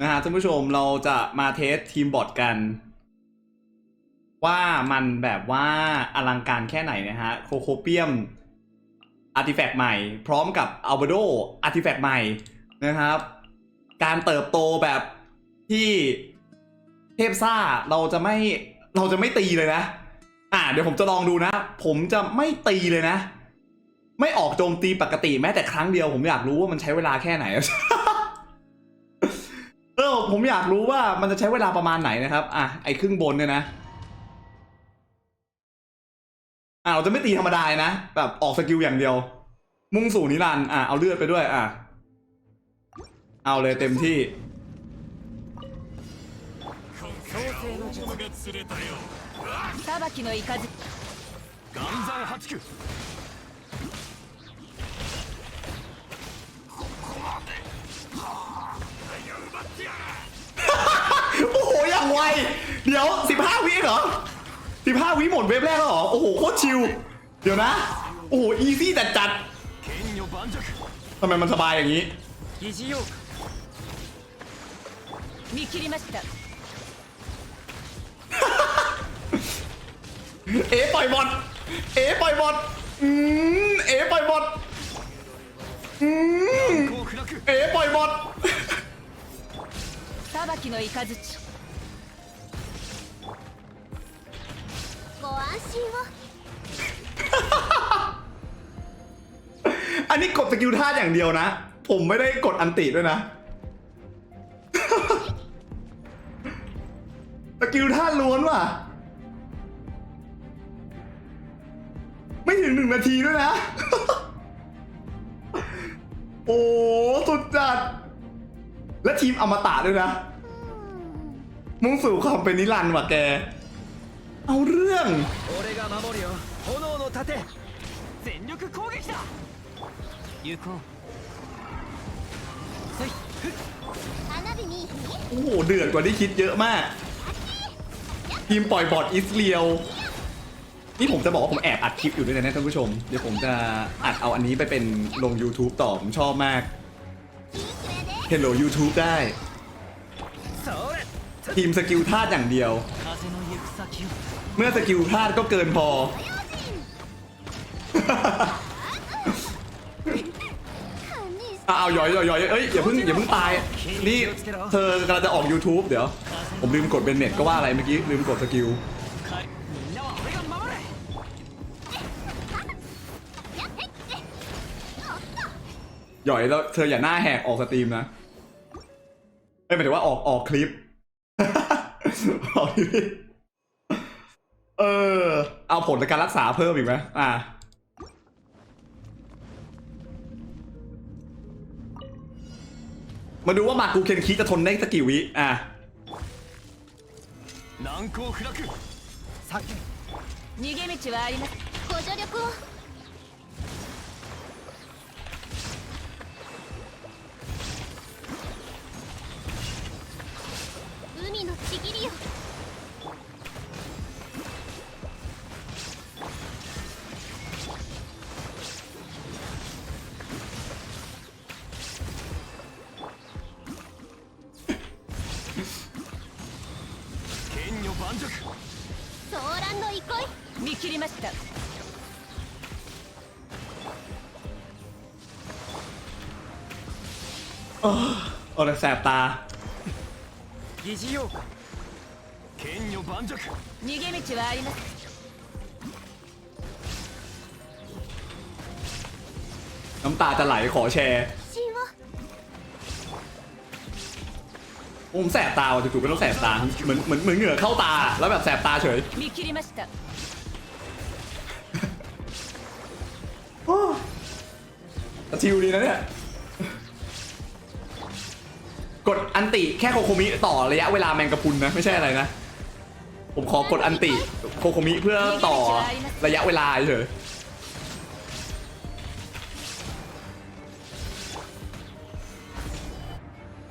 นะฮะท่านผู้ชมเราจะมาเทสทีมบอทกัน ว่ามันแบบว่าอลังการแค่ไหนนะฮะโคโคเปียมอาร์ติแฟกต์ใหม่ พร้อมกับอัลเบโดอาร์ติแฟกต์ใหม่นะครับ การเติบโตแบบที่เทพซ่าเราจะไม่เราจะไม่ตีเลยนะ อ่า เดี๋ยวผมจะลองดูนะ ผมจะไม่ตีเลยนะ ไม่ออกโจมตีปกติแม้แต่ครั้งเดียว ผมอยากรู้ว่ามันใช้เวลาแค่ไหน เออผมอยากรู้ว่ามันจะใช้เวลาประมาณไหนนะครับ อ่ะไอ้ครึ่งบนเนี่ยนะ อ่ะเราจะไม่ตีธรรมดานะ แบบออกสกิลอย่างเดียว มุ่งสู่นิรันดร์อ่ะเอาเลือดไปด้วย อ่ะ เอาเลยเต็มที่ 裁きの雷岩山八九 เดี๋ยว 15 วิเหรอ 15 วิหมดเว็บแรกแล้วเหรอ โอ้โห โคตรชิล เดี๋ยวนะ โอ้โห อีซี่จัดจัด 剣女盤石 ๆทำไมมันสบายอย่างนี้ 疑似用 見切りました เอ๋ปล่อยบอลเอ๋ปล่อยบอลอืมเอ๋ปล่อยบอลอืม こう暗く เอ๋ปล่อยบอล 裁きの雷 อันนี้กดสกิลท่าอย่างเดียวนะ ผมไม่ได้กดอันติด้วยนะ สกิลท่าล้วนว่ะ ไม่ถึงหนึ่งนาทีด้วยนะ โอ้สุดจัด และทีมอมตะด้วยนะ มุ่งสู่ความเป็นนิรันดร์ว่ะแก เอาเรื่องโอ้โหเดือดกว่าที่คิดเยอะมาก ทีมปล่อยบอดอิสเรียว นี่ผมจะบอกว่าผมแอบอัดคลิปอยู่ด้วยนะท่านผู้ชม เดี๋ยวผมจะอัดเอาอันนี้ไปเป็นลง YouTube ต่อผมชอบมาก Hello YouTube ได้ ทีมสกิลธาตุอย่างเดียว เมื่อสกิลพลาดก็เกินพอ อ้าวหยอยหยอยหยอยเอ้ยอย่าเพิ่งอย่าเพิ่งตาย นี่เธอกำลังจะออก YouTube เดี๋ยว ผมลืมกดเบนเน็ตก็ว่าอะไรเมื่อกี้ลืมกดสกิลหยอยแล้วเธออย่าหน้าแหกออกสตรีมนะเฮ้ยหมายถึงว่าออกออกคลิป ออกคลิป เออ เอาผลในการรักษาเพิ่มอีกไหมอ่ะ มาดูว่ามากูเคนคิจะทนได้สักกี่วิ อ่ะ 難攻不落避け逃げ道はあります 剣女盤石ソーランの憩い見切りました โอ้แต่แสบตา 疑似用剣女盤石逃げ道はあります น้ำตาจะไหลขอแชร์ ผมแสบตาว่ะจู่ๆก็ต้องแสบตา เหมือนเหมือนเหมือนเหงื่อเข้าตา แล้วแบบแสบตาเฉย 見切りました แต่ชิวดีนะเนี่ย กดอันติแค่โคโคมิต่อระยะเวลาแมงกะพรุนนะ ไม่ใช่อะไรนะ ผมขอกดอันติโคโคมิเพื่อต่อระยะเวลาเฉย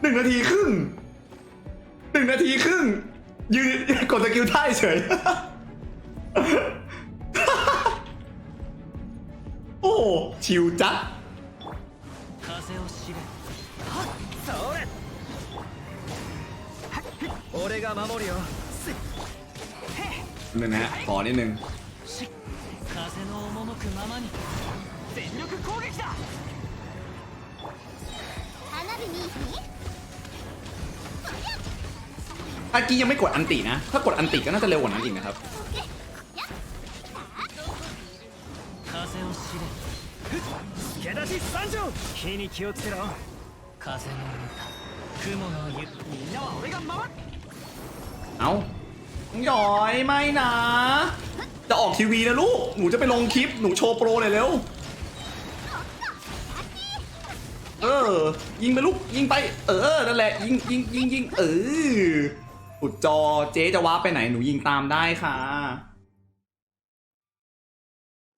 หนึ่งนาทีครึ่ง หนึ่งนาทีครึ่ง ยืนกดสกิลท่าเฉย โอ้ชิวจัด 風を知れはっそれ 俺が守るよせっ นึงนะฮะขอนิดนึง 風の赴くままに全力攻撃だ花火に อากี้ยังไม่กดอันตินะ ถ้ากดอันติก็น่าจะเร็วกว่านั้นอีกนะครับ 風を知れ助立ち参上火に気をつけろ風の歌雲の湯みんなは俺が守る เอาหยอยไม่นะ จะออกทีวีนะลูก หนูจะไปลงคลิป หนูโชว์โปรเลยเร็ว เออ ยิงไปลูก ยิงไป เออ นั่นแหละ ยิงยิงยิงยิงเออ อุดจอเจ๊จะว้าไปไหน หนูยิงตามได้ค่ะ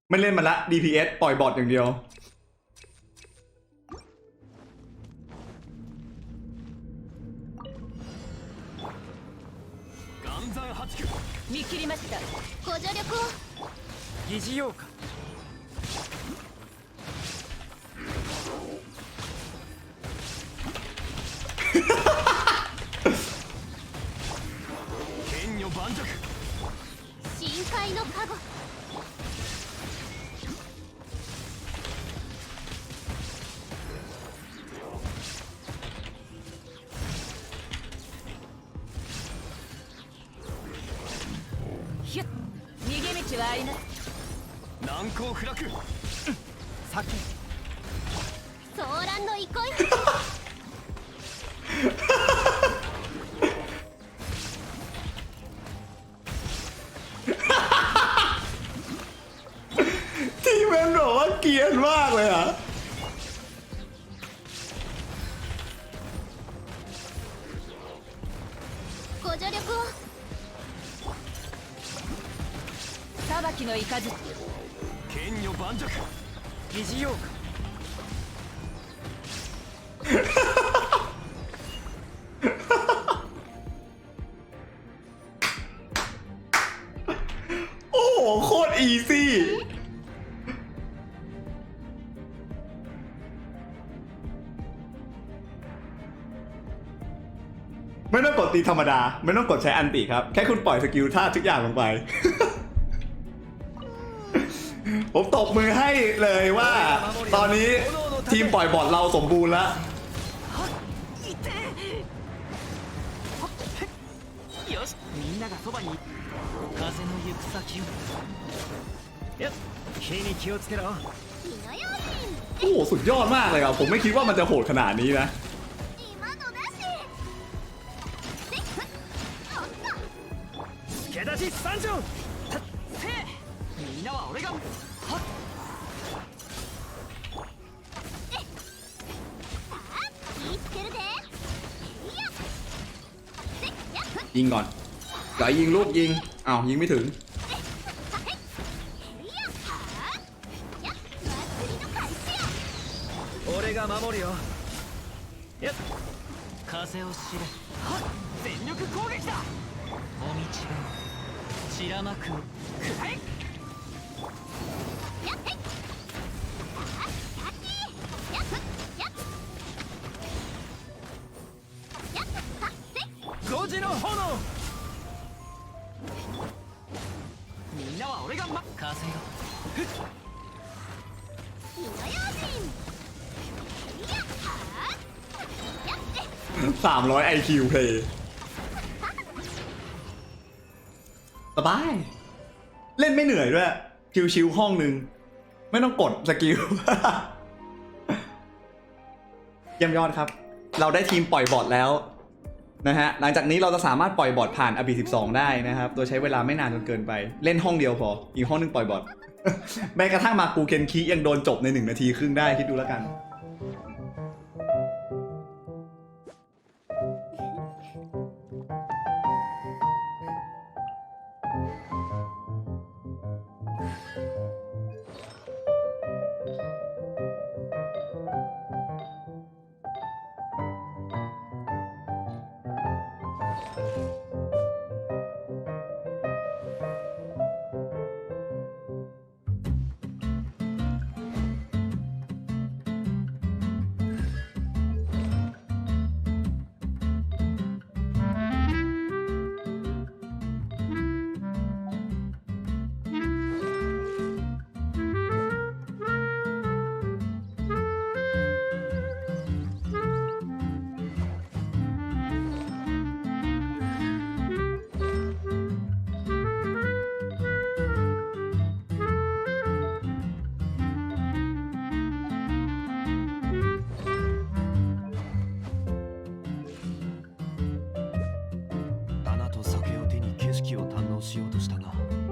ไม่เล่นมันละ DPS ปล่อยบอทอย่างเดียว 岩山八九見切りましたご助力を疑似用か 逃げ道はあります難攻不落先ソーランの憩いที่แมนบอกว่าเกรียนมากเลยอ่ะ ะ 裁きの雷剣女盤石疑似用か โอ้โหโคตรอีซี่ ไม่ต้องกดตีธรรมดา ไม่ต้องกดใช้อันติครับ แค่คุณปล่อยสกิลท่าทุกอย่างลงไป ผมตบมือให้เลยว่า ตอนนี้ทีมปล่อยบอดเราสมบูรณ์แล้วโอ้สุดยอดมากเลยครับ ผมไม่คิดว่ามันจะโหดขนาดนี้นะ ยิงก่อนไก่ยิงลูกยิง อ้าว ยิงไม่ถึง いやはやっ祭りの開始や俺が守るよよっ風を知れはっ全力攻撃だお道が散らまくくらえ 俺がま風よ火の用心いやはやっえ300 IQ เพลย์สบาย เล่นไม่เหนื่อยด้วย ชิวๆห้องหนึ่ง ไม่ต้องกดสกิล เยี่ยมยอดครับ เราได้ทีมปล่อยบอทแล้ว นะฮะหลังจากนี้เราจะสามารถปล่อยบอทผ่านอบี12ได้นะครับ โดยใช้เวลาไม่นานจนเกินไปเล่นห้องเดียวพอ อีกห้องนึงปล่อยบอทแม้กระทั่งมากูเคนคิยังโดนจบในหนึ่งนาทีครึ่งได้คิดดูแล้วกัน しようとしたが。